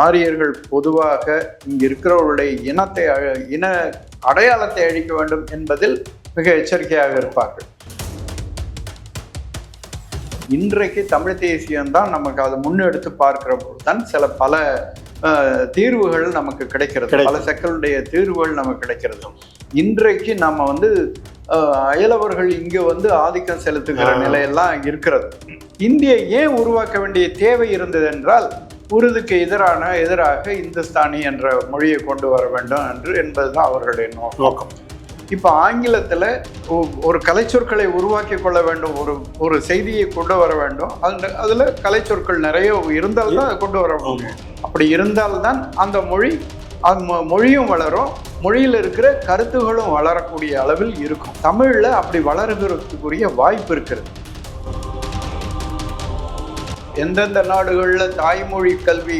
ஆரியர்கள் பொதுவாக இங்க இருக்கிறவர்களுடைய இனத்தை இன அடையாளத்தை அழிக்க வேண்டும் என்பதில் மிக எச்சரிக்கையாக இருப்பார்கள் இன்றைக்கு தமிழ் தேசியம்தான் நமக்கு அதை முன்னெடுத்து பார்க்கிற போது தான் சில பல தீர்வுகள் நமக்கு கிடைக்கிறது. பல சிக்கலுடைய தீர்வுகள் நமக்கு கிடைக்கிறது இன்றைக்கு நம்ம வந்து அஹ், அயலவர்கள் இங்க வந்து ஆதிக்கம் செலுத்துகிற. நிலையெல்லாம் இருக்கிறது இந்தியை ஏன் உருவாக்க வேண்டிய தேவை இருந்தது என்றால் உருதுக்கு எதிரான எதிராக இந்துஸ்தானி என்ற மொழியை கொண்டு வர வேண்டும் என்று என்பதுதான் அவர்களுடைய நோக்கம். இப்போ ஆங்கிலத்தில் ஒரு கலைச்சொற்களை உருவாக்கி கொள்ள வேண்டும் ஒரு ஒரு செய்தியை கொண்டு வர வேண்டும். அந்த அதில் கலைச்சொற்கள் நிறைய இருந்தால்தான் அதை கொண்டு வர முடியும். அப்படி இருந்தால்தான் அந்த மொழி அந்த மொ- மொழியும் வளரும். மொழியில் இருக்கிற கருத்துகளும் வளரக்கூடிய அளவில் இருக்கும். தமிழில் அப்படி வளருகிறதுக்குரிய வாய்ப்பு இருக்கிறது. எந்தெந்த நாடுகளில் தாய்மொழி கல்வி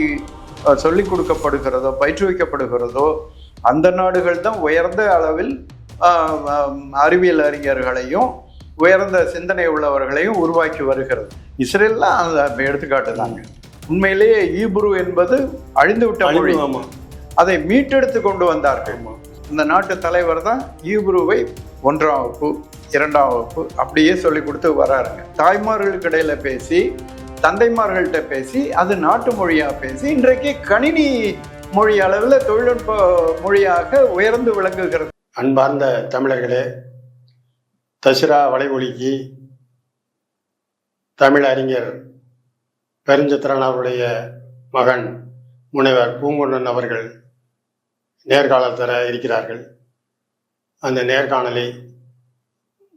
சொல்லிக் கொடுக்கப்படுகிறதோ பயிற்றுவிக்கப்படுகிறதோ அந்த நாடுகள் தான் உயர்ந்த அளவில் அறிவியல் அறிஞர்களையும் உயர்ந்த சிந்தனை உள்ளவர்களையும் உருவாக்கி வருகிறது. இஸ்ரேல்லாம் அந்த எடுத்துக்காட்டு தாங்க. உண்மையிலேயே ஈப்ரு என்பது அழிந்துவிட்ட மொழி. அழிவு ஆமா. அதை மீட்டெடுத்து கொண்டு வந்தார்கள். இந்த நாட்டு தலைவர் தான் ஈப்ருவை ஒன்றாம் வகுப்பு இரண்டாம் வகுப்பு அப்படியே சொல்லி கொடுத்து வராருங்க. தாய்மார்களுக்கு இடையில பேசி தந்தைமார்கள்ட்ட பேசி அது நாட்டு மொழியாக பேசி இன்றைக்கு கணினி மொழி அளவில் தொழில்நுட்ப மொழியாக உயர்ந்து விளங்குகிறது. அன்பார்ந்த தமிழர்களே தசரா வலைமொழிக்கு தமிழ் அறிஞர் பெருஞ்சித்திரன் அவருடைய மகன் முனைவர் பூங்குண்ணன் அவர்கள் நேர்காணல் தர இருக்கிறார்கள். அந்த நேர்காணலை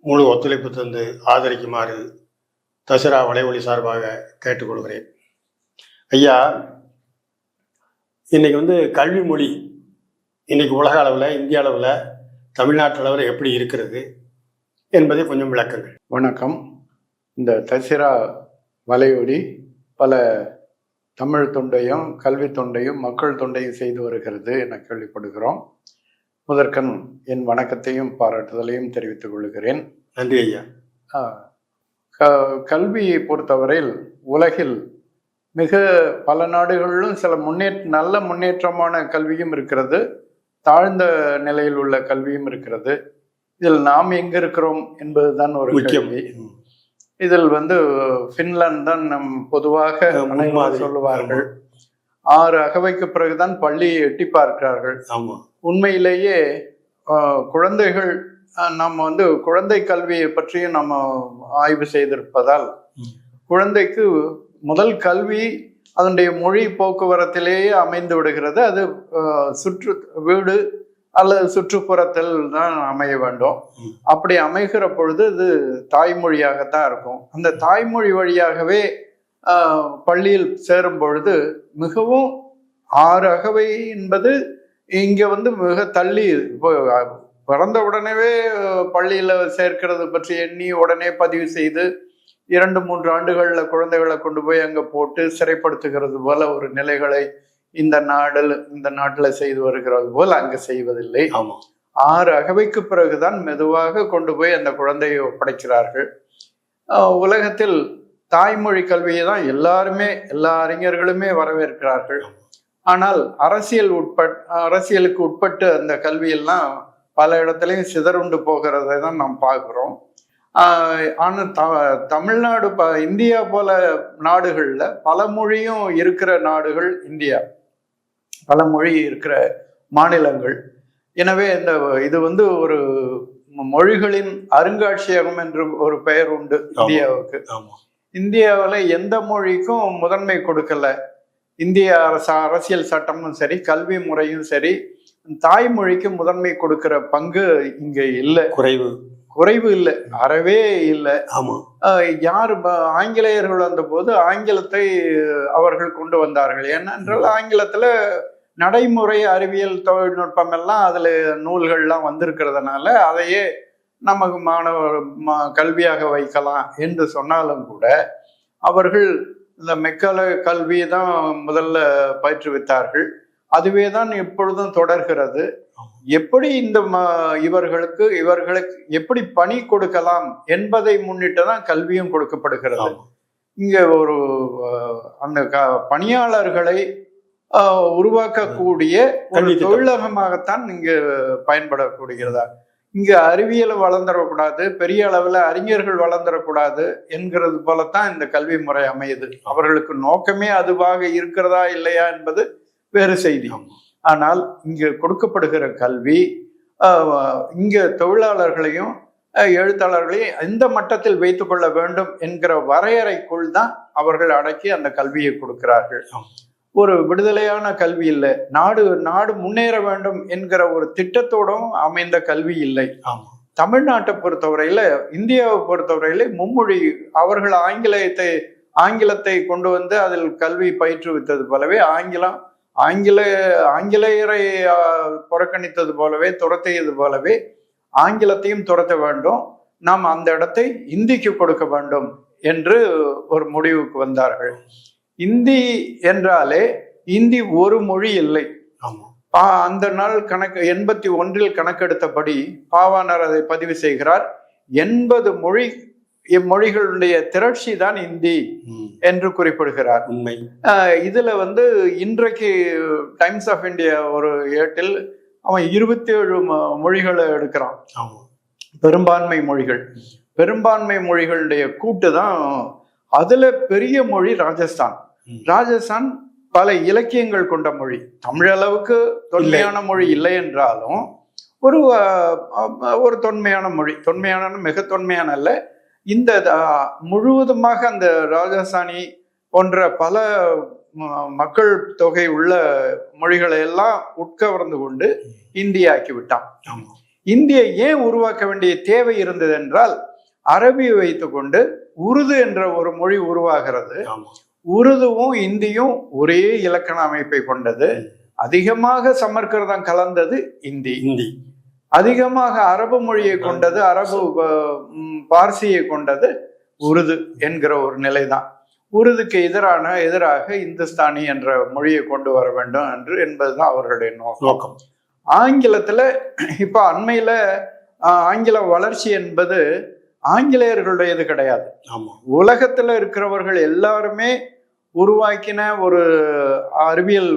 முழு ஒத்துழைப்பு தந்து ஆதரிக்குமாறு தசரா வலைமொழி சார்பாக கேட்டுக்கொள்கிறேன். ஐயா இன்னைக்கு வந்து கல்வி மொழி இன்னைக்கு உலக அளவில் இந்திய அளவில் தமிழ்நாட்டு அளவில் எப்படி இருக்கிறது என்பதை கொஞ்சம் விளக்குங்கள். வணக்கம். இந்த தசிரா வலையொலி பல தமிழ் தொண்டையும் கல்வி தொண்டையும் மக்கள் தொண்டையும் செய்து வருகிறது என கேள்விப்படுகிறோம். முதற்கண் என் வணக்கத்தையும் பாராட்டுதலையும் தெரிவித்துக் கொள்கிறேன். நன்றி ஐயா. ஆ, க- கல்வியை பொறுத்தவரையில் உலகில் மிக பல நாடுகளிலும் சில முன்னேற்ற நல்ல முன்னேற்றமான கல்வியும் இருக்கிறது. தாழ்ந்த நிலையில் உள்ள கல்வியும் இருக்கிறது. இதில் நாம் எங்க இருக்கிறோம் என்பதுதான் ஒரு கேள்வி. இதில் வந்து பின்லாந்து தான் நம் பொதுவாக சொல்லுவார்கள். ஆறு அகவைக்கு பிறகுதான் பள்ளியை எட்டி பார்க்கிறார்கள். உண்மையிலேயே குழந்தைகள் நம்ம வந்து குழந்தை கல்வியை பற்றியும் நம்ம ஆய்வு செய்திருப்பதால். குழந்தைக்கு முதல் கல்வி அதனுடைய மொழி போக்குவரத்திலேயே அமைந்து விடுகிறது அது சுற்று வீடு அல்லது சுற்றுப்புறத்தில் தான் அமைய வேண்டும். அப்படி அமைகிற பொழுது இது தாய்மொழியாகத்தான் இருக்கும் அந்த தாய்மொழி வழியாகவே பள்ளியில் சேரும் பொழுது மிகவும் ஆறு அகவை என்பது இங்க வந்து மிக தள்ளி பிறந்த உடனேவே பள்ளியில சேர்க்கிறது பற்றி எண்ணி உடனே பதிவு செய்து இரண்டு மூன்று ஆண்டுகள்ல குழந்தைகளை கொண்டு போய் அங்க போட்டு சிறைப்படுத்துகிறது போல ஒரு நிலைகளை இந்த நாடில் இந்த நாட்டுல செய்து வருகிறது போல் அங்க செய்வதில்லை. ஆமா. ஆறு அகவைக்கு பிறகுதான் மெதுவாக கொண்டு போய் அந்த குழந்தையை ஒப்படைக்கிறார்கள். உலகத்தில் தாய்மொழி கல்வியை தான் எல்லாருமே எல்லா அறிஞர்களுமே வரவேற்கிறார்கள். ஆனால் அரசியல் உட்பட் அரசியலுக்கு உட்பட்டு அந்த கல்வியெல்லாம் பல இடத்துலையும் சிதறுண்டு போகிறதை தான் நாம் பார்க்குறோம். ஆனால் த தமிழ்நாடு ப இந்தியா போல நாடுகளில் பல மொழியும் இருக்கிற நாடுகள் இந்தியா. பல மொழி இருக்கிற மாநிலங்கள். எனவே இந்த இது வந்து ஒரு மொழிகளின் அருங்காட்சியகம் என்று ஒரு பெயர் உண்டு இந்தியாவுக்கு. இந்தியாவில் எந்த மொழிக்கும் முதன்மை கொடுக்கல. இந்திய அரச அரசியல் சட்டமும் சரி கல்வி முறையும் சரி தாய்மொழிக்கு முதன்மை கொடுக்கிற பங்கு இங்க இல்லை. குறைவு. குறைவு இல்லை. அறவே இல்லை. ஆமா. யார் ஆங்கிலேயர்கள் வந்தபோது ஆங்கிலத்தை அவர்கள் கொண்டு வந்தார்கள். ஏனென்றால் ஆங்கிலத்துல நடைமுறை அறிவியல் தொழில்நுட்பம் எல்லாம் அதுல நூல்கள்லாம் வந்திருக்கிறதுனால அதையே நமக்கு மாணவர் கல்வியாக வைக்கலாம் என்று சொன்னாலும் கூட அவர்கள் இந்த மெக்கல கல்வியை தான் முதல்ல பயிற்றுவித்தார்கள். அதுவே தான் எப்பொழுதும் தொடர்கிறது. எப்படி இந்த இவர்களுக்கு இவர்களுக்கு எப்படி பணி கொடுக்கலாம் என்பதை முன்னிட்டு தான் கல்வியும் கொடுக்கப்படுகிறது. இங்க ஒரு அந்த பணியாளர்களை உருவாக்கக்கூடிய ஒரு. தொழிலகமாகத்தான் இங்கு பயன்படக்கூடியதா. இங்க அறிவியல் வளர்ந்துடக்கூடாது பெரிய அளவுல அறிஞர்கள் வளர்ந்துடக்கூடாது என்கிறது போலத்தான் இந்த கல்வி முறை அமையுது. அவர்களுக்கு நோக்கமே அதுவாக இருக்கிறதா இல்லையா என்பது வேறு செய்தி. ஆனால் இங்கு கொடுக்கப்படுகிற கல்வி இங்க தொழிலாளர்களையும் எழுத்தாளர்களையும் எந்த மட்டத்தில் வைத்துக் கொள்ள வேண்டும் என்கிற வரையறைக்குள் தான் அவர்கள் அடக்கி அந்த கல்வியை கொடுக்கிறார்கள். ஒரு விடுதலையான கல்வி இல்லை. நாடு நாடு முன்னேற வேண்டும் என்கிற ஒரு திட்டத்தோடும் அமைந்த கல்வி இல்லை. தமிழ்நாட்டை பொறுத்தவரையில இந்தியாவை பொறுத்தவரையில மும்மொழி அவர்கள் ஆங்கிலத்தை ஆங்கிலத்தை கொண்டு வந்து அதில் கல்வி பயிற்றுவித்தது போலவே ஆங்கிலம் ஆங்கில ஆங்கிலேயரை புறக்கணித்தது போலவே துரத்தியது போலவே ஆங்கிலத்தையும் துரத்த வேண்டும். நாம் அந்த இடத்தை இந்திக்கு கொடுக்க வேண்டும் என்று ஒரு முடிவுக்கு வந்தார்கள். இந்தி என்றாலே இந்தி ஒரு மொழி இல்லை. அந்த நாள் கணக்கு எண்பத்தி ஒன்றில் கணக்கெடுத்தபடி பாவாணர் அதை பதிவு செய்கிறார். எண்பது மொழி இம்மொழிகளுடைய திரட்சி தான் இந்தி. என்று குறிப்பிடுகிறார். உண்மை. இதுல வந்து இன்றைக்கு டைம்ஸ் ஆஃப் இந்தியா ஒரு ஏட்டில் அவன் இருபத்தி ஏழு மொழிகளை எடுக்கிறான். பெரும்பான்மை மொழிகள். பெரும்பான்மை மொழிகளுடைய கூட்டு தான் அதுல பெரிய மொழி ராஜஸ்தான். ராஜஸ்தான் பல இலக்கியங்கள் கொண்ட மொழி. தமிழளவுக்கு தொன்மையான மொழி இல்லை என்றாலும் ஒரு ஒரு தொன்மையான மொழி. தொன்மையான மிக தொன்மையான அல்ல. இந்த முழுவதுமாக அந்த ராஜஸ்தானி போன்ற பல மக்கள் தொகை உள்ள மொழிகளை எல்லாம் உட்கவர்ந்து கொண்டு இந்தியாக்கி விட்டான். இந்தியை ஏன் உருவாக்க வேண்டிய தேவை இருந்தது என்றால் அரபியை வைத்துக்கொண்டு உருது என்ற ஒரு மொழி உருவாகிறது. உருதுவும் இந்தியும் ஒரே இலக்கண அமைப்பை கொண்டது. அதிகமாக சமஸ்கிருதம் கலந்தது இந்தி. இந்தி. அதிகமாக அரபு மொழியை கொண்டது அரபு பார்சியை கொண்டது உருது என்கிற ஒரு நிலைதான். உருதுக்கு எதிரான எதிராக இந்துஸ்தானி என்ற மொழியை கொண்டு வர வேண்டும் என்று என்பதுதான் அவர்களுடைய நோக்கம். நோக்கம். ஆங்கிலத்துல இப்ப அண்மையில ஆங்கில வளர்ச்சி என்பது ஆங்கிலேயர்களுடையது கிடையாது. உலகத்துல இருக்கிறவர்கள் எல்லாருமே உருவாக்கின ஒரு அறிவியல்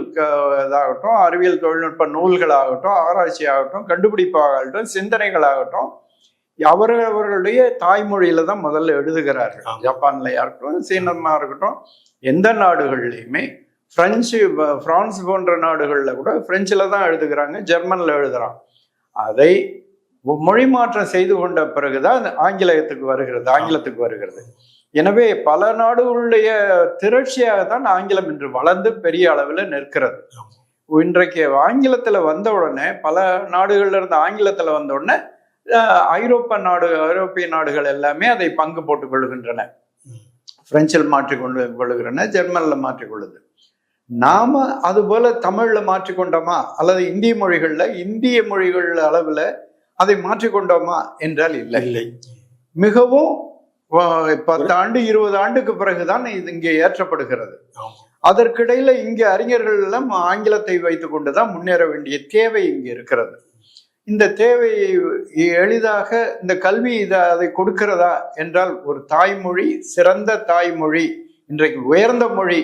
இதாகட்டும் அறிவியல் தொழில்நுட்ப நூல்களாகட்டும் ஆராய்ச்சி ஆகட்டும் கண்டுபிடிப்பாகட்டும் சிந்தனைகளாகட்டும் அவர்கள் அவர்களுடைய தாய்மொழியில தான் முதல்ல எழுதுகிறார்கள். ஜப்பான்லயா இருக்கட்டும் சீனமா இருக்கட்டும் எந்த நாடுகள்லையுமே பிரெஞ்சு ப- பிரான்ஸ் போன்ற நாடுகளில் கூட பிரெஞ்சில் தான் எழுதுகிறாங்க ஜெர்மனில் எழுதுறான் அதை மொழி மாற்றம் செய்து கொண்ட பிறகுதான் ஆங்கிலத்துக்கு வருகிறது ஆங்கிலத்துக்கு வருகிறது. எனவே பல நாடுகளுடைய திரட்சியாக தான் ஆங்கிலம் இன்று வளர்ந்து பெரிய அளவில் நிற்கிறது. இன்றைக்கு ஆங்கிலத்துல வந்த உடனே பல நாடுகள்ல இருந்து ஆங்கிலத்துல வந்த உடனே ஐரோப்பா நாடு ஐரோப்பிய நாடுகள் எல்லாமே அதை பங்கு போட்டுக் கொள்கின்றன. பிரெஞ்சில் மாற்றிக்கொண்டு கொள்ளுகிறன ஜெர்மன்ல மாற்றிக்கொள்ளுது நாம அது போல தமிழ்ல மாற்றிக்கொண்டோமா அல்லது இந்திய மொழிகள்ல இந்திய மொழிகள் அளவுல அதை மாற்றிக்கொண்டோமா என்றால் இல்லை. இல்லை. மிகவும் பத்து ஆண்டு இருபது ஆண்டுக்கு பிறகுதான் இது இங்கே ஏற்றப்படுகிறது. அதற்கிடையில இங்க அறிஞர்கள் எல்லாம் ஆங்கிலத்தை வைத்துக் கொண்டுதான் முன்னேற வேண்டிய தேவை இங்க இருக்கிறது. இந்த தேவை எளிதாக இந்த கல்வி இதை அதை கொடுக்கிறதா என்றால் ஒரு தாய்மொழி சிறந்த தாய்மொழி இன்றைக்கு உயர்ந்த மொழி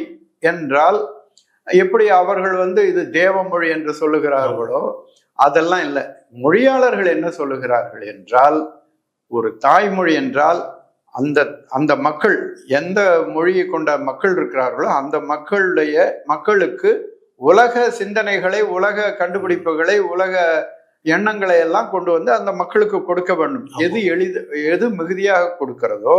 என்றால் எப்படி அவர்கள் வந்து இது தேவமொழி என்று சொல்லுகிறார்களோ அதெல்லாம் இல்லை. மொழியாளர்கள் என்ன சொல்லுகிறார்கள் என்றால் ஒரு தாய்மொழி என்றால் அந்த அந்த மக்கள் எந்த மொழியை கொண்ட மக்கள் இருக்கிறார்களோ அந்த மக்களுடைய மக்களுக்கு உலக சிந்தனைகளை உலக கண்டுபிடிப்புகளை உலக எண்ணங்களை எல்லாம் கொண்டு வந்து அந்த மக்களுக்கு கொடுக்க வேண்டும். எது எளிது எது மிகுதியாக கொடுக்கிறதோ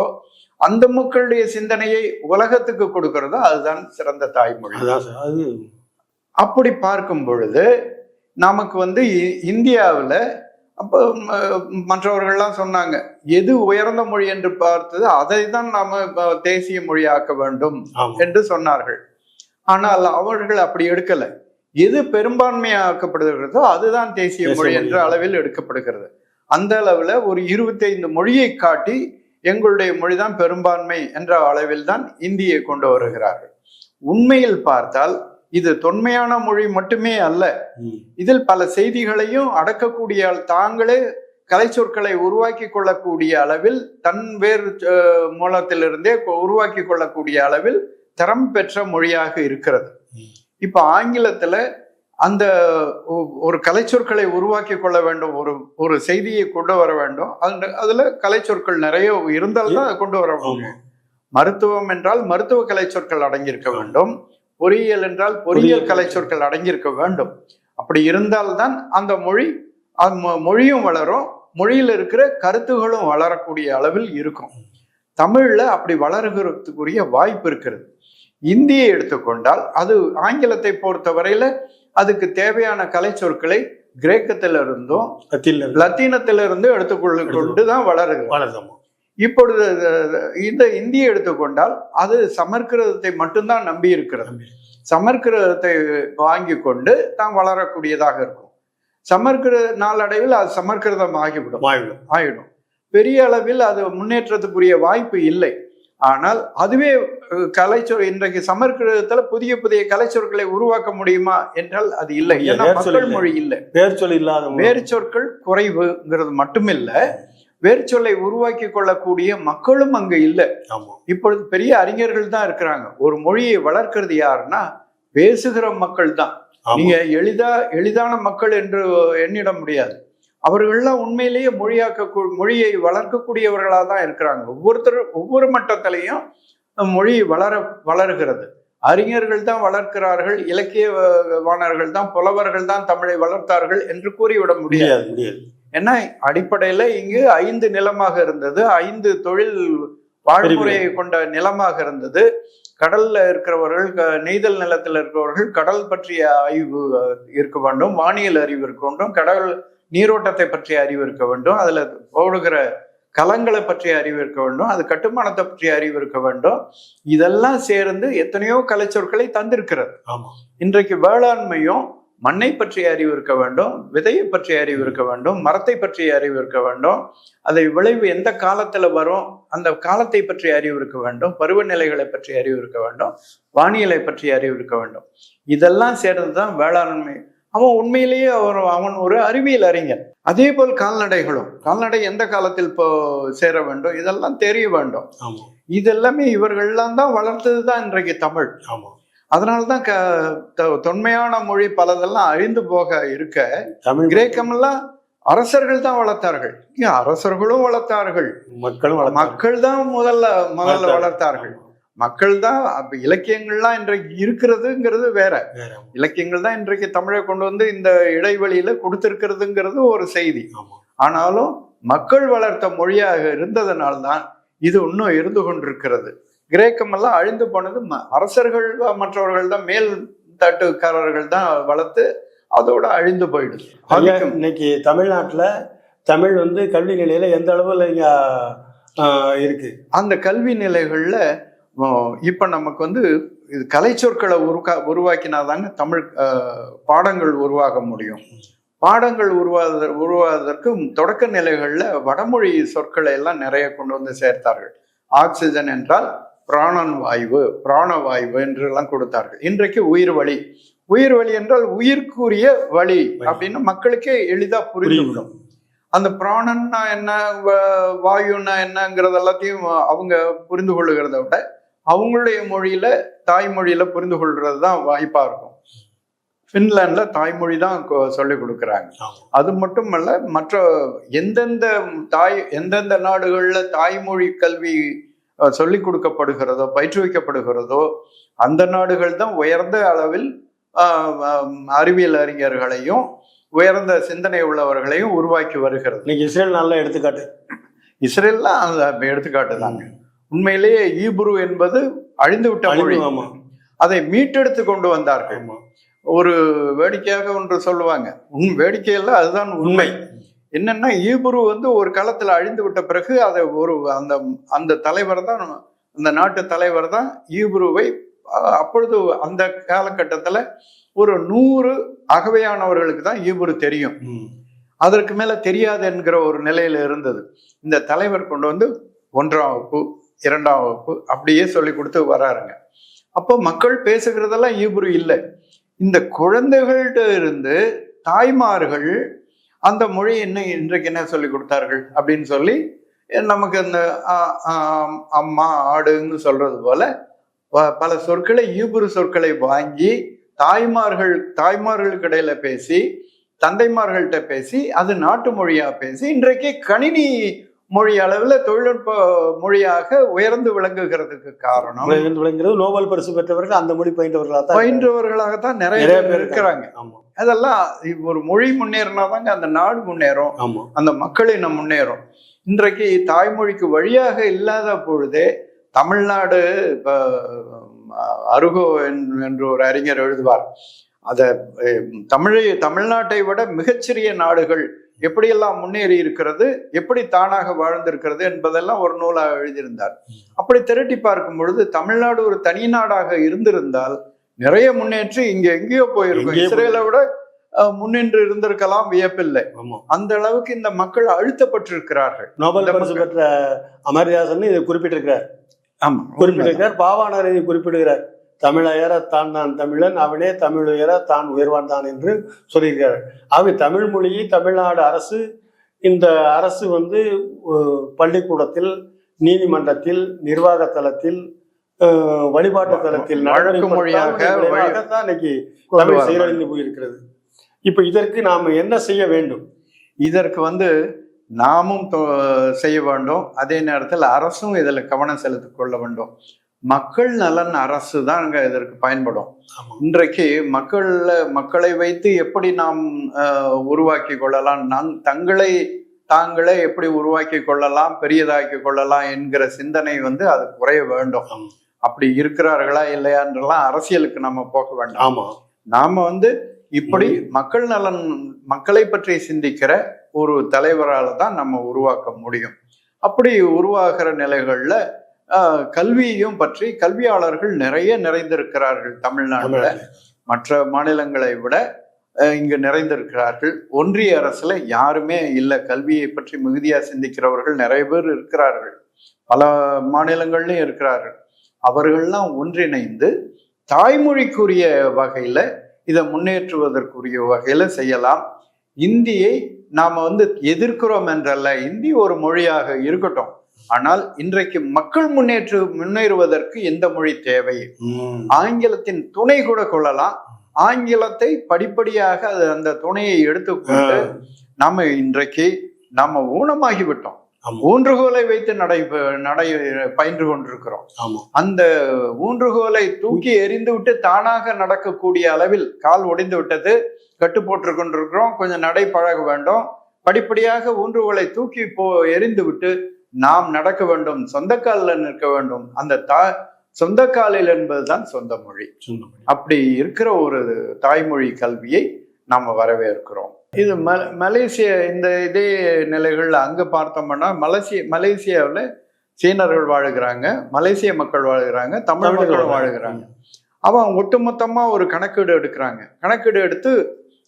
அந்த மக்களுடைய சிந்தனையை உலகத்துக்கு கொடுக்கிறதோ அதுதான் சிறந்த தாய்மொழி. அது. அப்படி பார்க்கும் பொழுது நமக்கு வந்து இந்தியாவுல அப்போ மற்றவர்கள்லாம் சொன்னாங்க எது உயர்ந்த மொழி என்று பார்த்தது அதை தான் நாம தேசிய மொழியாக்க வேண்டும் என்று சொன்னார்கள். ஆனால் அவர்கள் அப்படி எடுக்கல. எது பெரும்பான்மையாக்கப்படுகிறதோ அதுதான் தேசிய மொழி. என்ற அளவில் எடுக்கப்படுகிறது. அந்த அளவுல ஒரு இருபத்தைந்து மொழியை காட்டி எங்களுடைய மொழிதான் பெரும்பான்மை என்ற அளவில் தான் இந்தியை கொண்டு வருகிறார்கள். உண்மையில் பார்த்தால் இது தொன்மையான மொழி மட்டுமே அல்ல. இதில் பல செய்திகளையும் அடக்கக்கூடிய தாங்களே கலை சொற்களை உருவாக்கி கொள்ளக்கூடிய அளவில் தன் வேறு மூலத்திலிருந்தே உருவாக்கி கொள்ளக்கூடிய அளவில் தரம் பெற்ற மொழியாக இருக்கிறது. இப்ப ஆங்கிலத்துல அந்த ஒரு கலைச்சொற்களை உருவாக்கி கொள்ள வேண்டும் ஒரு ஒரு செய்தியை கொண்டு வர வேண்டும். அந்த அதுல கலைச்சொற்கள் நிறைய இருந்தால்தான் கொண்டு வர முடியும். மருத்துவம் என்றால் மருத்துவ கலைச்சொற்கள் அடங்கியிருக்க வேண்டும். பொறியியல் என்றால் பொறியியல் பொறியியல் கலைச்சொற்கள் அடங்கியிருக்க வேண்டும். அப்படி இருந்தால்தான் அந்த மொழி மொழியும் வளரும் மொழியில் இருக்கிற கருத்துகளும் வளரக்கூடிய அளவில் இருக்கும். தமிழ்ல அப்படி வளருகிறதுக்குரிய வாய்ப்பு இருக்கிறது. இந்தியை எடுத்துக்கொண்டால் அது ஆங்கிலத்தை பொறுத்தவரையில அதுக்கு தேவையான கலைச்சொற்களை கிரேக்கத்திலிருந்தும் கத்தியில் லத்தீனத்திலிருந்து எடுத்துக்கொள்ள கொண்டு தான் வளருகிறது. வளருதாமா இப்பொழுது இந்த இந்தியை எடுத்துக்கொண்டால் அது சமற்கிருதத்தை மட்டும்தான் நம்பி இருக்கிறது சமற்கிருதத்தை வாங்கி கொண்டு தான் வளரக்கூடியதாக இருக்கும். சமற்கிருத நாளடைவில் அது சமற்கிருதம் ஆகிவிடும். மாறிவிடும் ஆயிடும் பெரிய அளவில் அது முன்னேற்றத்துக்குரிய வாய்ப்பு இல்லை. ஆனால் அதுவே கலைச்சொல் இன்றைக்கு சமற்கிருதத்துல புதிய புதிய கலைச்சொற்களை உருவாக்க முடியுமா என்றால் அது இல்லை. ஏன்னா மக்கள். மொழி இல்லை. பேர் சொல் இல்லாத. வேறு சொற்கள் குறைவுங்கிறது மட்டுமில்ல. வேறு சொல்லை உருவாக்கி கொள்ளக்கூடிய மக்களும் அங்கு இல்லை. இப்பொழுது பெரிய அறிஞர்கள் தான் இருக்கிறாங்க. ஒரு மொழியை வளர்க்கிறது யாருன்னா பேசுகிற மக்கள் தான். நீங்க எளிதா எளிதான மக்கள் என்று எண்ணிட முடியாது. அவர்கள்லாம் உண்மையிலேயே மொழியாக்க மொழியை வளர்க்கக்கூடியவர்களாக தான் இருக்கிறாங்க. ஒவ்வொருத்தர் ஒவ்வொரு மட்டத்திலையும் மொழி வளர வளர்கிறது. அறிஞர்கள் தான் வளர்க்கிறார்கள் இலக்கியவாணர்கள் தான் புலவர்கள் தான் தமிழை வளர்த்தார்கள் என்று கூறிவிட முடியாது. ஏன்னா அடிப்படையில இங்கு ஐந்து நிலமாக இருந்தது. ஐந்து தொழில் வாழ்முறையை கொண்ட நிலமாக இருந்தது. கடல்ல இருக்கிறவர்கள் நெய்தல் நிலத்தில் இருக்கிறவர்கள் கடல் பற்றிய ஆய்வு அஹ், இருக்க வேண்டும் வானியல் அறிவு இருக்க வேண்டும் கடல் நீரோட்டத்தை பற்றிய அறிவு இருக்க வேண்டும் அதுல ஓடுகிற கலங்களை பற்றிய அறிவு இருக்க வேண்டும் அது கட்டுமானத்தை பற்றிய அறிவு இருக்க வேண்டும். இதெல்லாம் சேர்ந்து எத்தனையோ கலைச்சொற்களை தந்திருக்கிறது. ஆமா. இன்றைக்கு வேளாண்மையும் மண்ணை பற்றிய அறிவு இருக்க வேண்டும் விதையை பற்றிய அறிவு இருக்க வேண்டும் மரத்தை பற்றிய அறிவு இருக்க வேண்டும். அதை விளைவு எந்த காலத்துல வரும் அந்த காலத்தை பற்றிய அறிவு இருக்க வேண்டும் பருவநிலைகளை பற்றிய அறிவு இருக்க வேண்டும் வானியலை பற்றிய அறிவு இருக்க வேண்டும். இதெல்லாம் சேர்ந்தது தான் வேளாண்மை. அவன் உண்மையிலேயே அவர் அவன் ஒரு அறிவியல் அறிஞர் அதே போல் கால்நடைகளும். கால்நடை எந்த காலத்தில் இப்போ சேர வேண்டும்? இதெல்லாம் தெரிய வேண்டும். ஆமா. இதெல்லாமே இவர்கள்லாம் தான் வளர்த்தது தான் இன்றைக்கு தமிழ். ஆமா அதனாலதான் க தொன்மையான மொழி பலதெல்லாம் அழிந்து போக இருக்க தமிழ் கிரேக்கமெல்லாம் அரசர்கள் தான் வளர்த்தார்கள். அரசர்களும் வளர்த்தார்கள். மக்களும். மக்கள் தான் முதல்ல முதல்ல வளர்த்தார்கள். மக்கள் தான் இலக்கியங்கள்லாம் இன்றைக்கு இருக்கிறதுங்கிறது வேற. இலக்கியங்கள் தான் இன்றைக்கு தமிழை கொண்டு வந்து இந்த இடைவெளியில கொடுத்திருக்கிறதுங்கிறது ஒரு செய்தி. ஆனாலும் மக்கள் வளர்த்த மொழியாக இருந்ததனால்தான் இது இன்னும் இருந்து கொண்டிருக்கிறது. கிரேக்கம் எல்லாம் அழிந்து போனது அரசர்கள் மற்றவர்கள் தான் மேல் தட்டுக்காரர்கள் தான் வளர்த்து அதோட அழிந்து போயிடுது. இன்னைக்கு தமிழ்நாட்டுல தமிழ் வந்து கல்வி நிலையில எந்த அளவுல இருக்கு? அந்த கல்வி நிலைகள்ல இப்ப நமக்கு வந்து இது கலைச்சொற்களை உருக்கா உருவாக்கினாதாங்க தமிழ் பாடங்கள் உருவாக முடியும். பாடங்கள் உருவாத உருவாவதற்கு தொடக்க நிலைகள்ல வடமொழி சொற்களை எல்லாம் நிறைய கொண்டு வந்து சேர்த்தார்கள். ஆக்சிஜன் என்றால் பிராணன் வாயு பிராணவாயு என்று எல்லாம் கொடுத்தார்கள். இன்றைக்கு உயிர் வழி. உயிர் வழி என்றால் உயிர்க்குரிய வழி அப்படின்னு மக்களுக்கே எளிதா புரிந்துவிடும் அந்த பிராணன்னா என்ன வாயுன்னா என்னங்கிறது எல்லாத்தையும் அவங்க புரிந்து கொள்ளுகிறத விட அவங்களுடைய மொழியில தாய்மொழியில புரிந்து கொள்றது தான் வாய்ப்பா இருக்கும். பின்லாந்துல தாய்மொழி தான் சொல்லிக் கொடுக்குறாங்க. அது மட்டுமல்ல மற்ற எந்தெந்த தாய் எந்தெந்த நாடுகள்ல தாய்மொழி கல்வி சொல்லிக் கொடுக்கப்படுகிறதோ பயிற்றுவிக்கப்படுகிறதோ அந்த நாடுகள் தான் உயர்ந்த அளவில் அறிவியல் அறிஞர்களையும் உயர்ந்த சிந்தனை உள்ளவர்களையும் உருவாக்கி வருகிறது. இன்னைக்கு இஸ்ரேல் நல்ல எடுத்துக்காட்டு. இஸ்ரேல்லாம் அந்த எடுத்துக்காட்டு தாங்க. உண்மையிலேயே ஈப்ரு என்பது அழிந்து விட்ட மொழி. அதை மீட்டெடுத்து கொண்டு வந்தார்கள். ஒரு வேடிக்கையாக ஒன்று சொல்லுவாங்க. உன் வேடிக்கையில் அதுதான் உண்மை. என்னன்னா ஈபுரு வந்து ஒரு காலத்துல அழிந்து விட்ட பிறகு அதை ஒரு அந்த அந்த தலைவர் தான் அந்த நாட்டு தலைவர் தான் ஈபுருவை அப்பொழுது அந்த காலகட்டத்துல ஒரு நூறு அகவையானவர்களுக்கு தான் ஈபுரு தெரியும். அதற்கு மேல தெரியாது என்கிற ஒரு நிலையில இருந்தது. இந்த தலைவர் கொண்டு வந்து ஒன்றாம் வகுப்பு இரண்டாம் வகுப்பு அப்படியே சொல்லி கொடுத்து வராருங்க. அப்போ மக்கள் பேசுகிறதெல்லாம் ஈபுரு இல்லை. இந்த குழந்தைகள்கிட்ட இருந்து தாய்மார்கள் அந்த மொழி என்ன இன்றைக்கு என்ன சொல்லி கொடுத்தார்கள் அப்படின்னு சொல்லி நமக்கு அந்த அம்மா ஆடுன்னு சொல்றது போல ப- பல சொற்களை ஈபுரு சொற்களை வாங்கி தாய்மார்கள் தாய்மார்களுக்கு இடையில பேசி தந்தைமார்கள்ட்ட பேசி அது நாட்டு மொழியா பேசி இன்றைக்கு கணினி மொழி அளவுல தொழில்நுட்ப மொழியாக உயர்ந்து விளங்குகிறதுக்கு காரணம். உலகில் விளங்குகிறது. நோபல் பரிசு பெற்றவர்கள் அந்த மொழி பயின்றவர்களாக தான் பயின்றவர்களாகத்தான் நிறைய நிறைய பேர் இருக்கிறாங்க. ஆமா. அதெல்லாம் ஒரு மொழி முன்னேறினாதாங்க அந்த நாடு முன்னேறும். ஆமா. அந்த மக்களினம் முன்னேறும். இன்றைக்கு தாய்மொழிக்கு வழியாக இல்லாத பொழுதே தமிழ்நாடு இப்ப அருகோ என்- என்று ஒரு அறிஞர் எழுதுவார். அத தமிழை தமிழ்நாட்டை விட மிகச்சிறிய நாடுகள் எப்படியெல்லாம் முன்னேறி இருக்கிறது எப்படி தானாக வாழ்ந்திருக்கிறது என்பதெல்லாம் ஒரு நூலாக எழுதியிருந்தார். அப்படி திரட்டி பார்க்கும் பொழுது தமிழ்நாடு ஒரு தனி நாடாக இருந்திருந்தால் நிறைய முன்னேற்றி இங்க எங்கேயோ போயிருக்கும். இஸ்ரேலை விட முன்னின்று இருந்திருக்கலாம் வியப்பில்லை. ஆமா. அந்த அளவுக்கு இந்த மக்கள் அழுத்தப்பட்டிருக்கிறார்கள். நோபல் பரிசு. பெற்ற அமர்தாசன் இதை குறிப்பிட்டிருக்கிறார். ஆமா குறிப்பிட்டிருக்கிறார் பாவாணர் இதை குறிப்பிடுகிறார். தமிழையர தான் நான் தமிழன் அவனே தமிழுயர தான் உயர்வான் தான் என்று சொல்லியிருக்கிறார் ஆகவே தமிழ் மொழியை தமிழ்நாடு அரசு இந்த அரசு வந்து பள்ளிக்கூடத்தில் நீதிமன்றத்தில் நிர்வாக தளத்தில் வழிபாட்டு தளத்தில் தான் இன்னைக்கு தமிழ் சீரழிந்து போயிருக்கிறது. இப்ப இதற்கு நாம என்ன செய்ய வேண்டும்? இதற்கு வந்து நாமும் செய்ய வேண்டும். அதே நேரத்தில் அரசும் இதில் கவனம் செலுத்திக் கொள்ள வேண்டும். மக்கள் நலன் அரசு தான் அங்க இதற்கு பயன்படும். இன்றைக்கு மக்கள்ல மக்களை வைத்து எப்படி நாம் உருவாக்கி கொள்ளலாம்? நங் தங்களை தாங்களே எப்படி உருவாக்கி கொள்ளலாம்? பெரியதாக்கி கொள்ளலாம் என்கிற சிந்தனை வந்து அது குறைய வேண்டும். அப்படி இருக்கிறார்களா இல்லையான்றெல்லாம் அரசியலுக்கு நம்ம போக வேண்டாம். ஆமா. நாம வந்து இப்படி மக்கள் நலன் மக்களை பற்றி சிந்திக்கிற ஒரு தலைவரால தான் நம்ம உருவாக்க முடியும். அப்படி உருவாகிற நிலைகள்ல கல்வியையும் பற்றி கல்வியாளர்கள் நிறைய நிறைந்திருக்கிறார்கள் தமிழ்நாட்டுல. மற்ற மாநிலங்களை விட இங்கு நிறைந்திருக்கிறார்கள். ஒன்றிய அரசுல யாருமே இல்லை. கல்வியை பற்றி மிகுதியா சிந்திக்கிறவர்கள் நிறைய பேர் இருக்கிறார்கள். பல மாநிலங்கள்லயும் இருக்கிறார்கள். அவர்கள்லாம் ஒன்றிணைந்து தாய்மொழிக்குரிய வகையில இதை முன்னேற்றுவதற்குரிய வகையில செய்யலாம். இந்தியை நாம வந்து எதிர்க்கிறோம் என்றல்ல. இந்தி ஒரு மொழியாக இருக்கட்டும். ஆனால் இன்றைக்கு மக்கள் முன்னேற்று முன்னேறுவதற்கு எந்த மொழி தேவை. ஆங்கிலத்தின் துணை கூட கொள்ளலாம். ஆங்கிலத்தை படிப்படியாக அது அந்த துணையை எடுத்துக்கொண்டு நாம இன்றைக்கு நாம ஊனமாகி விட்டோம் ஆமா. ஊன்றுகோலை வைத்து நடை நடை பயின்று கொண்டிருக்கிறோம். அந்த ஊன்றுகோலை தூக்கி எறிந்து விட்டு தானாக நடக்கக்கூடிய அளவில் கால் ஒடிந்து விட்டது கட்டு போட்டு கொண்டிருக்கிறோம். கொஞ்சம் நடை பழக வேண்டும். படிப்படியாக ஊன்றுகோலை தூக்கி போ எறிந்து விட்டு நாம் நடக்க வேண்டும் சொந்த காலில் நிற்க வேண்டும். அந்த தா சொந்த காலில் என்பதுதான் சொந்த மொழி. அப்படி இருக்கிற ஒரு தாய்மொழி கல்வியை நாம வரவேற்கிறோம். இது ம மலேசிய இந்த இதே நிலைகள்ல அங்க பார்த்தோம்னா மலேசிய மலேசியாவில் சீனர்கள் வாழுகிறாங்க மலேசிய மக்கள் வாழுகிறாங்க தமிழ் மக்கள் வாழுகிறாங்க. அவன் ஒட்டுமொத்தமா ஒரு கணக்கீடு எடுக்கிறாங்க. கணக்கீடு எடுத்து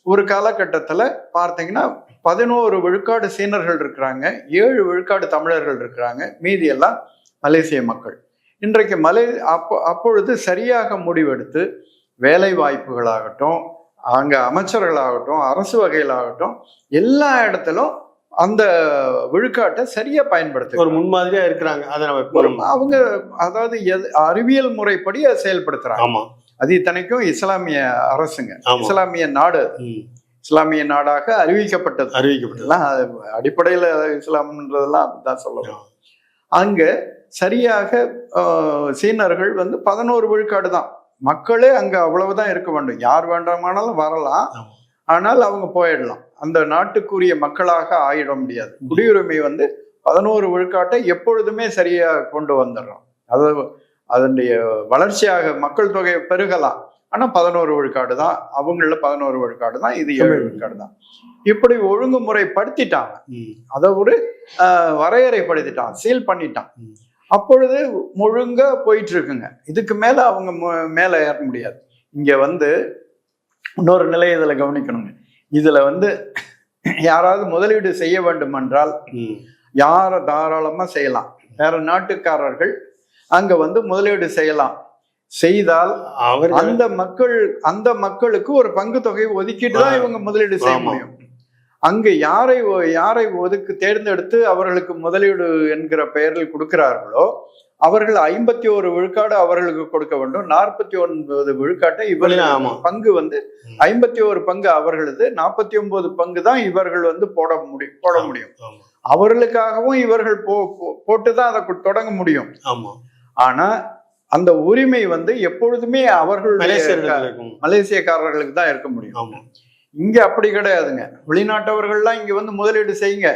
ஒரு காலகட்டத்துல பார்த்தீங்கன்னா பதினோரு விழுக்காடு சீனர்கள் இருக்கிறாங்க ஏழு விழுக்காடு தமிழர்கள் இருக்கிறாங்க மீதி எல்லாம் மலேசிய மக்கள். இன்றைக்கு மலை அப்போ அப்பொழுது சரியாக முடிவெடுத்து வேலை வாய்ப்புகளாகட்டும் அங்க அமைச்சர்களாகட்டும் அரசு வகையிலாகட்டும் எல்லா இடத்திலும் அந்த விழுக்காட்டை சரியா பயன்படுத்த ஒரு முன்மாதிரியா இருக்கிறாங்க. அதை நம்ம அவங்க அதாவது எது- அறிவியல் முறைப்படி அதை செயல்படுத்துறாங்க. ஆமா. அது இத்தனைக்கும் இஸ்லாமிய அரசுங்க. இஸ்லாமிய நாடு. இஸ்லாமிய நாடாக அறிவிக்கப்பட்டது. அறிவிக்கப்பட்டது. இதெல்லாம் அது அடிப்படையில இஸ்லாம்ன்றதெல்லாம் அப்படிதான் சொல்லணும். அங்க சரியாக சீனர்கள் வந்து பதினோரு விழுக்காடு தான். மக்களே அங்க அவ்வளவுதான் இருக்க வேண்டும். யார் வேண்டாமானாலும் வரலாம். ஆனால் அவங்க போயிடலாம். அந்த நாட்டுக்குரிய மக்களாக ஆயிட முடியாது. குடியுரிமை வந்து பதினோரு விழுக்காட்டை எப்பொழுதுமே சரியா கொண்டு வந்துடுறோம். அது அதனுடைய வளர்ச்சியாக மக்கள் தொகை பெருகலாம். ஆனா பதினோரு விழுக்காடு தான். அவங்கள பதினோரு விழுக்காடு தான். இது ஏழு விழுக்காடு தான். இப்படி ஒழுங்குமுறைப்படுத்திட்டாங்க. அதை ஒரு வரையறைப்படுத்திட்டான். சீல் பண்ணிட்டான். அப்பொழுது முழுங்க போயிட்டு இருக்குங்க இதுக்கு மேல அவங்க மேல ஏற முடியாது. இங்க வந்து இன்னொரு நிலையை இதுல கவனிக்கணுங்க. இதுல வந்து யாராவது முதலீடு செய்ய வேண்டும் என்றால். யார தாராளமா செய்யலாம். வேற நாட்டுக்காரர்கள் அங்க வந்து முதலீடு செய்யலாம். செய்தால் அவர்கள் அந்த மக்கள் அந்த மக்களுக்கு ஒரு பங்கு தொகை ஒதுக்கிட்டு தான். இவங்க முதலீடு செய்ய. முடியும் அங்க யாரை யாரை ஒதுக்கு தேர்ந்தெடுத்து அவர்களுக்கு முதலீடு என்கிற பெயரில் கொடுக்கிறார்களோ அவர்கள் ஐம்பத்தி ஒரு விழுக்காடு அவர்களுக்கு கொடுக்க வேண்டும் நாற்பத்தி ஒன்பது விழுக்காட்டை இவர்கள். பங்கு வந்து. ஐம்பத்தி ஒரு பங்கு அவர்களது நாற்பத்தி ஒன்பது பங்கு தான் இவர்கள் வந்து போட முடியும் போட முடியும் அவர்களுக்காகவும் இவர்கள் போ போ- போட்டுதான் அதை தொடங்க முடியும் ஆனா அந்த உரிமை வந்து எப்பொழுதுமே அவர்களுடைய இருக்கும். மலேசியக்காரர்களுக்கு தான் இருக்க முடியும். இங்க அப்படி கிடையாதுங்க. வெளிநாட்டவர்கள்லாம் இங்க வந்து முதலீடு செய்யுங்க.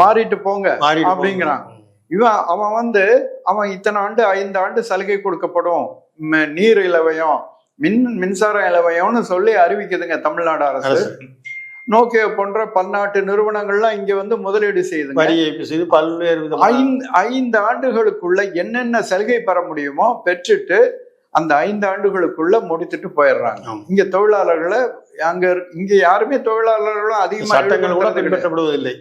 மாறிட்டு போங்க அப்படிங்கிறான். இவன் அவன் வந்து அவன் இத்தனை ஆண்டு ஐந்து ஆண்டு சலுகை கொடுக்கப்படும். நீர் இலவயம் மின் மின்சார இலவயம்னு சொல்லி அறிவிக்குதுங்க தமிழ்நாடு அரசு. நோக்கியா போன்ற பன்னாட்டு நிறுவனங்கள்லாம் இங்க வந்து முதலீடு செய்யுதுங்க வரி ஏய்ப்பு செய்து பல்வேறு ஐந்து ஐந்து ஆண்டுகளுக்குள்ள என்னென்ன சலுகை பெற முடியுமோ பெற்றுட்டு அந்த ஐந்து ஆண்டுகளுக்குள்ள முடித்துட்டு போயிடுறாங்க. இங்க தொழிலாளர்களை அங்க இங்க யாருமே தொழிலாளர்களும் அதிகமா சட்டங்கள் கூட ஈடுபடுறது கிடையாது. பின்பற்றப்படுவதில்லை.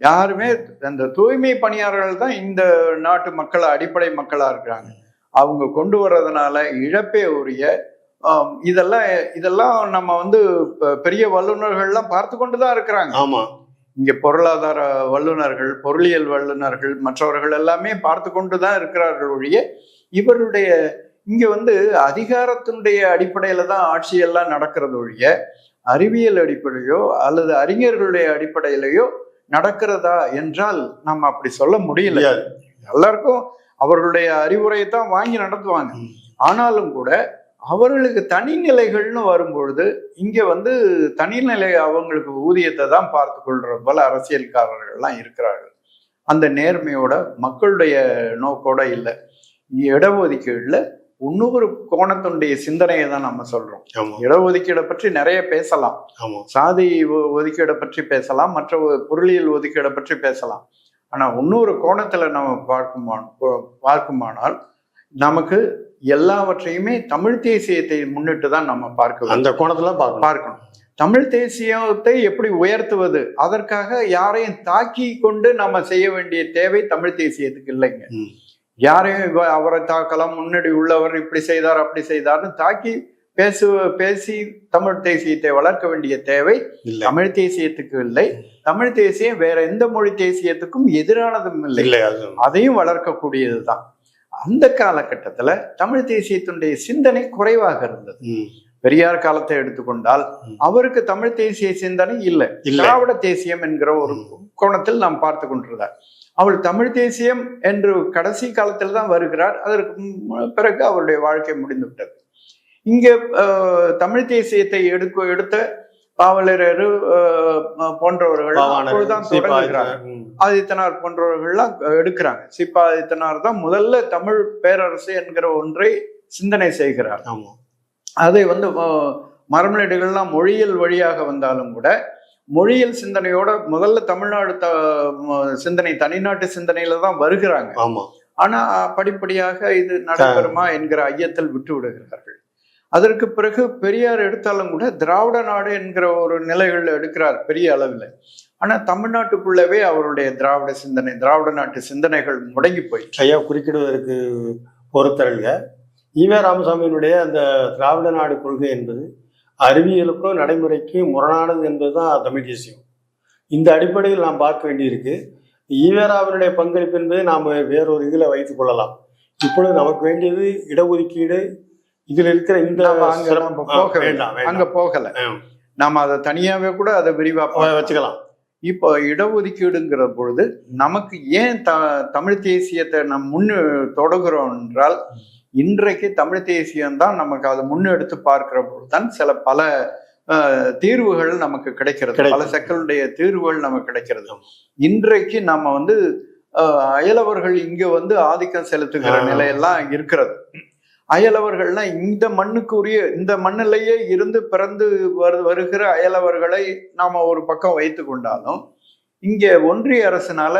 யாருமே அந்த தூய்மை பணியாளர்கள் தான் இந்த நாட்டு மக்கள் அடிப்படை மக்களா இருக்கிறாங்க. அவங்க கொண்டு வர்றதுனால இழப்பே உரிய இதெல்லாம் இதெல்லாம் நம்ம வந்து பெரிய வல்லுநர்கள்லாம் பார்த்து கொண்டு தான் இருக்கிறாங்க. ஆமா. இங்க பொருளாதார வல்லுநர்கள் பொருளியல் வல்லுநர்கள் மற்றவர்கள் எல்லாமே பார்த்து கொண்டு தான் இருக்கிறார்கள் ஒழிய இவருடைய இங்க வந்து அதிகாரத்தினுடைய அடிப்படையில தான் ஆட்சியெல்லாம் நடக்கிறது ஒழிய அறிவியல் அடிப்படையோ அல்லது அறிஞர்களுடைய அடிப்படையிலையோ நடக்கிறதா என்றால் நம்ம அப்படி சொல்ல முடியல. எல்லாருக்கும் அவர்களுடைய அறிவுரையை தான் வாங்கி நடத்துவாங்க. ஆனாலும் கூட அவர்களுக்கு தனிநிலைகள்னு வரும்பொழுது இங்க வந்து தனிநிலை அவங்களுக்கு ஊதியத்தை தான் பார்த்து கொள்ற போல அரசியல்காரர்கள்லாம் இருக்கிறார்கள். அந்த நேர்மையோட மக்களுடைய நோக்கோட இல்லை. இடஒதுக்கீடுல இன்னொரு கோணத்தினுடைய சிந்தனையை தான் நம்ம சொல்றோம். இடஒதுக்கீடை பற்றி நிறைய பேசலாம். சாதி ஒதுக்கீடை பற்றி பேசலாம் மற்ற பொருளியல் ஒதுக்கீடை பற்றி பேசலாம். ஆனா இன்னொரு கோணத்துல நம்ம பார்க்குமா பார்க்குமானால் நமக்கு எல்லாவற்றையுமே தமிழ் தேசியத்தை முன்னிட்டு தான் நம்ம பார்க்க வேண்டும். அந்த கோணத்துல பார்க்கணும். பார்க்கணும். தமிழ் தேசியத்தை எப்படி உயர்த்துவது? அதற்காக யாரையும் தாக்கி கொண்டு நம்ம செய்ய வேண்டிய தேவை தமிழ் தேசியத்துக்கு இல்லைங்க. யாரையும் அவரை தாக்கலாம் முன்னாடி உள்ளவர் இப்படி செய்தார் அப்படி செய்தார்னு தாக்கி பேசு பேசி தமிழ் தேசியத்தை வளர்க்க வேண்டிய தேவை தமிழ் தேசியத்துக்கு இல்லை. தமிழ் தேசியம் வேற எந்த மொழி தேசியத்துக்கும் எதிரானதும் இல்லை. இல்லை அது அதையும் வளர்க்கக்கூடியதுதான். அந்த காலகட்டத்துல தமிழ் தேசியத்தினுடைய சிந்தனை குறைவாக இருந்தது. பெரியார் காலத்தை எடுத்துக்கொண்டால். அவருக்கு தமிழ் தேசிய சிந்தனை இல்லை. திராவிட தேசியம் என்கிற ஒரு கோணத்தில் நாம் பார்த்து கொண்டிருந்தார். அவள் தமிழ் தேசியம் என்று கடைசி காலத்தில் தான் வருகிறார். அதற்கு பிறகு அவருடைய வாழ்க்கை முடிந்து விட்டது இங்கே தமிழ் தேசியத்தை எடுக்க எடுத்த பாவலரரு அஹ், போன்றவர்கள் அப்பொழுதுதான் ம். ஆதித்தனார் போன்றவர்கள்லாம் எடுக்கிறாங்க. சிப்பா ஆதித்தனார் தான் முதல்ல தமிழ் பேரரசு என்கிற ஒன்றை சிந்தனை செய்கிறார். அதை வந்து மரமலேடுகள்லாம் மொழியியல் வழியாக வந்தாலும் கூட மொழியியல் சிந்தனையோட முதல்ல தமிழ்நாடு த சிந்தனை தனிநாட்டு சிந்தனையில தான் வருகிறாங்க. ஆமா. ஆனா படிப்படியாக இது நடைபெறுமா என்கிற ஐயத்தில் விட்டு விடுகிறார்கள் அதற்கு பிறகு பெரியார் எடுத்தாலும் கூட திராவிட நாடு என்கிற ஒரு நிலைகள் எடுக்கிறார் பெரிய அளவில். ஆனால் தமிழ்நாட்டுக்குள்ளவே அவருடைய திராவிட சிந்தனை திராவிட நாட்டு சிந்தனைகள் முடங்கி போயிடுச்சு ஐயா குறுக்கிடுவதற்கு பொறுத்தருங்க ஈவே ராமசாமியினுடைய அந்த திராவிட நாடு கொள்கை என்பது அறிவியலுக்கும் நடைமுறைக்கும் முரணானது என்பதுதான் தமிழ் தேசியம். இந்த அடிப்படையில் நாம் பார்க்க வேண்டியிருக்கு. ஈவேராவினுடைய பங்களிப்பு என்பதை நாம் வேறொரு இதில் வைத்துக் கொள்ளலாம். இப்பொழுது நமக்கு வேண்டியது இடஒதுக்கீடு இதில் இருக்கிற இந்த அங்க போகல. நாம அதை தனியாவே கூட அதை விரிவா. வச்சுக்கலாம். இப்போ இடஒதுக்கீடுங்கிற பொழுது நமக்கு ஏன் த தமிழ் தேசியத்தை நம் முன்னு தொடங்குறோம் என்றால் இன்றைக்கு தமிழ் தேசியம் தான் நமக்கு அதை முன்னெடுத்து பார்க்கிற பொழுதுதான் சில பல தீர்வுகள் நமக்கு கிடைக்கிறது. பல சக்களுடைய தீர்வுகள் நமக்கு கிடைக்கிறது. இன்றைக்கு நம்ம வந்து அயலவர்கள் இங்க வந்து ஆதிக்கம் செலுத்துகிற. நிலையெல்லாம் இருக்கிறது. அயலவர்கள்லாம் இந்த மண்ணுக்குரிய இந்த மண்ணிலேயே இருந்து பிறந்து வரு வருகிற அயலவர்களை நாம ஒரு பக்கம் வைத்து கொண்டாலும் இங்க ஒன்றிய அரசினால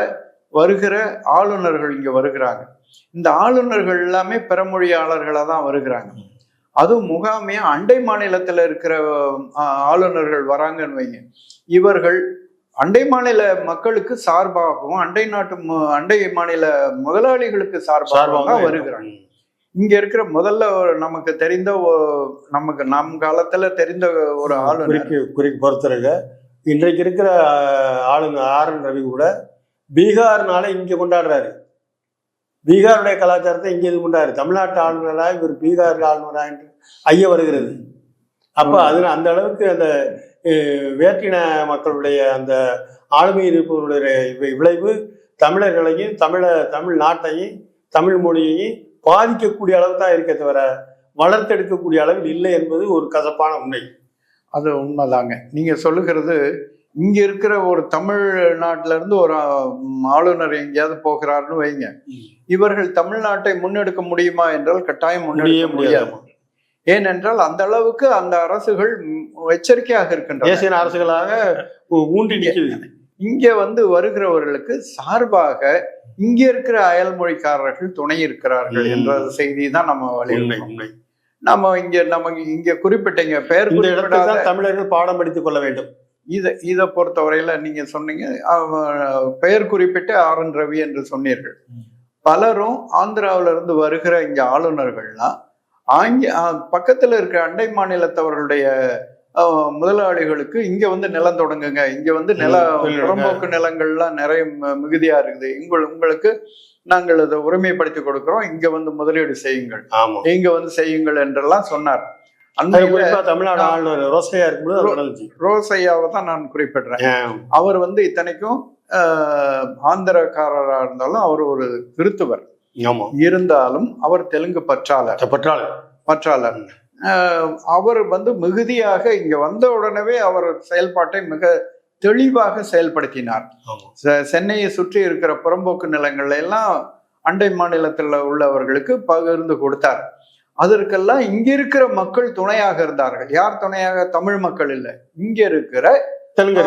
வருகிற ஆளுநர்கள் இங்க வருகிறாங்க. இந்த ஆளுநர்கள் எல்லாமே பிறமொழியாளர்களாக தான் வருகிறாங்க. அதுவும் முகாமையா அண்டை மாநிலத்துல இருக்கிற ஆளுநர்கள் வராங்கன்னு வைங்க. இவர்கள் அண்டை மாநில மக்களுக்கு சார்பாகவும் அண்டை நாட்டு அண்டை மாநில முதலாளிகளுக்கு சார்பாகவும் வருகிறாங்க. இங்க இருக்கிற முதல்ல நமக்கு தெரிந்த நமக்கு நம் காலத்துல தெரிந்த ஒரு ஆளுநர் குறிக்கு குறிக்கு இன்றைக்கு இருக்கிற ஆளுநர் ஆர் என் ரவி கூட பீகார்னால இங்க கொண்டாடுறாரு. பீகாருடைய கலாச்சாரத்தை இங்கே இது பண்றாரு தமிழ்நாட்டு ஆளுநரா இவர் பீகார் ஆளுநரா என்று ஐய வருகிறது. அப்ப அது அந்த அளவுக்கு அந்த வேற்றின மக்களுடைய அந்த ஆளுமை இருப்பவருடைய விளைவு தமிழர்களையும் தமிழ தமிழ் நாட்டையும் தமிழ் மொழியையும் பாதிக்கக்கூடிய அளவு தான் இருக்கே தவிர வளர்த்தெடுக்கக்கூடிய அளவில் இல்லை என்பது ஒரு கசப்பான உண்மை. அது உண்மைதாங்க. நீங்க சொல்லுகிறது இங்க இருக்கிற ஒரு தமிழ்நாட்டுல இருந்து ஒரு ஆளுநர் எங்கேயாவது போகிறாருன்னு வைங்க. இவர்கள் தமிழ்நாட்டை முன்னெடுக்க முடியுமா என்றால் கட்டாயம் முன்னெடுக்க முடியாது. ஏனென்றால் அந்த அளவுக்கு அந்த அரசுகள் எச்சரிக்கையாக இருக்கின்றன. தேசிய அரசுகளாக ஊன்றி நிற்குது இங்க வந்து வருகிறவர்களுக்கு சார்பாக இங்க இருக்கிற அயல் மொழிக்காரர்கள் துணை இருக்கிறார்கள். என்ற செய்தி தான் நம்ம உண்மை நம்ம இங்க நம்ம இங்க குறிப்பிட்டீங்க பெயர் தமிழர்கள் பாடம் படித்துக் கொள்ள வேண்டும். இத இதை பொறுத்தவரையில நீங்க சொன்னீங்க பெயர் குறிப்பிட்டு ஆர் என் ரவி என்று சொன்னீர்கள். பலரும் ஆந்திராவில இருந்து வருகிற இங்க ஆளுநர்கள்லாம் ஆங்கி பக்கத்துல இருக்கிற அண்டை மாநிலத்தவர்களுடைய முதலாளிகளுக்கு இங்க வந்து நிலம் தொடங்குங்க. இங்க வந்து நில புறம்போக்கு நிலங்கள்லாம் நிறைய மிகுதியா இருக்குது. உங்கள் உங்களுக்கு நாங்கள் அதை உரிமைப்படுத்தி கொடுக்கிறோம். இங்க வந்து முதலீடு செய்யுங்கள். ஆமா. இங்க வந்து செய்யுங்கள் என்றெல்லாம் சொன்னார். தமிழ்நாடு ஆளுநர் ரோசையா இருக்கும்போது ரோசையாவை தான் நான் குறிப்பிடுறேன். அவர் வந்து இத்தனைக்கும் ஆந்திரக்காரரா இருந்தாலும் அவர் ஒரு கிறித்துவர். ஆமா. இருந்தாலும் அவர் தெலுங்கு பற்றாளர். பற்றாளர். பற்றாளர். அவர் வந்து மிகுதியாக இங்க வந்த உடனே அவர் செயல்பாட்டை மிக தெளிவாக செயல்படுத்தினார். சென்னையை சுற்றி இருக்கிற புறம்போக்கு நிலங்கள்ல எல்லாம் அண்டை மாநிலத்தில் உள்ளவர்களுக்கு பகிர்ந்து கொடுத்தார். அதற்கெல்லாம் இங்க இருக்கிற மக்கள் துணையாக இருந்தார்கள். யார் துணையாக? தமிழ் மக்கள் இல்லை. இங்க இருக்கிற தெலுங்கு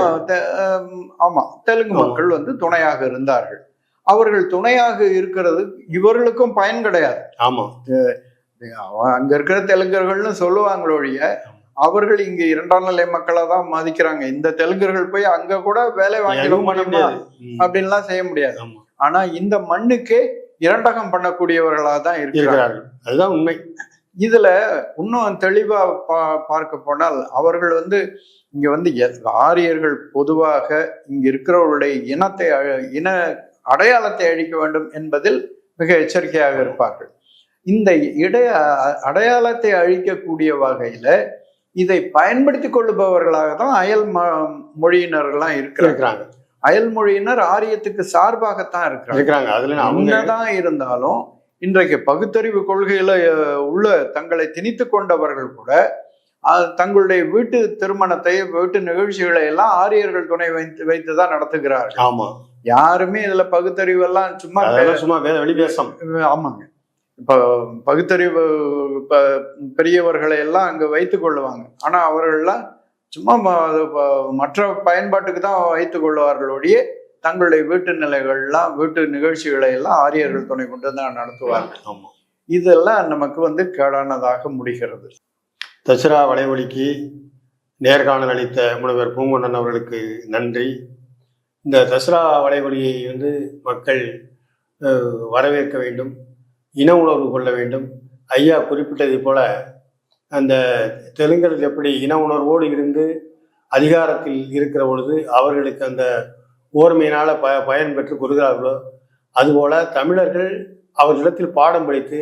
ஆம், தெலுங்கு. மக்கள் வந்து துணையாக இருந்தார்கள். அவர்கள் துணையாக இருக்கிறது இவர்களுக்கும் பயன் கிடையாது. ஆமா. அங்க இருக்கிற தெலுங்கர்கள்னு சொல்லுவாங்களே ஒழிய அவர்கள் இங்க இரண்டாம் நிலை மக்களா தான் மதிக்கிறாங்க. இந்த தெலுங்கர்கள் போய் அங்க கூட வேலை வாங்கிட எதுவும் பண்ண முடியுமா முடியாது. ம். அப்படின்லாம் செய்ய முடியாது. ஆனா இந்த மண்ணுக்கே இரண்டகம் பண்ணக்கூடியவர்களா தான் இருக்கிறார்கள். அதுதான் உண்மை. இதுல இன்னும் தெளிவா பா பார்க்க போனால் அவர்கள் வந்து இங்க வந்து ஆரியர்கள் பொதுவாக இங்க இருக்கிறவர்களுடைய இனத்தை இன அடையாளத்தை அழிக்க வேண்டும் என்பதில் மிக எச்சரிக்கையாக இருப்பார்கள். இந்த இடைய அடையாளத்தை அழிக்கக்கூடிய வகையில இதை பயன்படுத்தி கொள்ளுபவர்களாக தான் அயல் மொழியினர்கள்லாம் இருக்கிறாங்க. அயல் மொழியினர் ஆரியத்துக்கு சார்பாகத்தான் இருக்கிறாங்க. அதுல அவங்க என்னதான் இருந்தாலும் இன்றைக்கு பகுத்தறிவு கொள்கையில உள்ள தங்களை திணித்து கொண்டவர்கள் கூட தங்களுடைய வீட்டு திருமணத்தை வீட்டு நிகழ்ச்சிகளை எல்லாம் ஆரியர்கள் துணை வைத்து வைத்துதான் நடத்துகிறார்கள். ஆமா. யாருமே இதுல பகுத்தறிவு எல்லாம் சும்மா சும்மா வே- வெளிவேஷம் ஆமாங்க. இப்ப பகுத்தறிவு பெரியவர்களை எல்லாம் அங்க வைத்துக் கொள்ளுவாங்க. ஆனா அவர்கள்லாம் சும்மா மற்ற பயன்பாட்டுக்கு தான் வைத்துக் கொள்வார்கள் ஒழிய தங்களுடைய வீட்டு நிலைகள்லாம் வீட்டு நிகழ்ச்சிகளை எல்லாம் ஆரியர்கள் துணை கொண்டு தான் நடத்துவார்கள். இதெல்லாம் நமக்கு வந்து கேடானதாக முடிகிறது. தசரா வலைவலிக்கு நேர்காணல் அளித்த முனைவர் பூங்குன்றன் அவர்களுக்கு நன்றி. இந்த தசரா வலைவலியை வந்து மக்கள் வரவேற்க வேண்டும். இன உணர்வு கொள்ள வேண்டும். ஐயா குறிப்பிட்டதை போல அந்த தெலுங்கர்கள் எப்படி இன உணர்வோடு இருந்து அதிகாரத்தில் இருக்கிற பொழுது அவர்களுக்கு அந்த ஓர்மையினால் ப பயன் பெற்று கொள்கிறார்களோ அதுபோல தமிழர்கள் அவர்களிடத்தில் பாடம் படித்து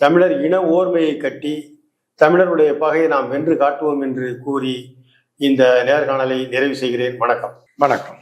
தமிழர் இன ஓர்மையை கட்டி தமிழருடைய பகையை நாம் வென்று காட்டுவோம் என்று கூறி இந்த நேர்காணலை நிறைவு செய்கிறேன். வணக்கம். வணக்கம்.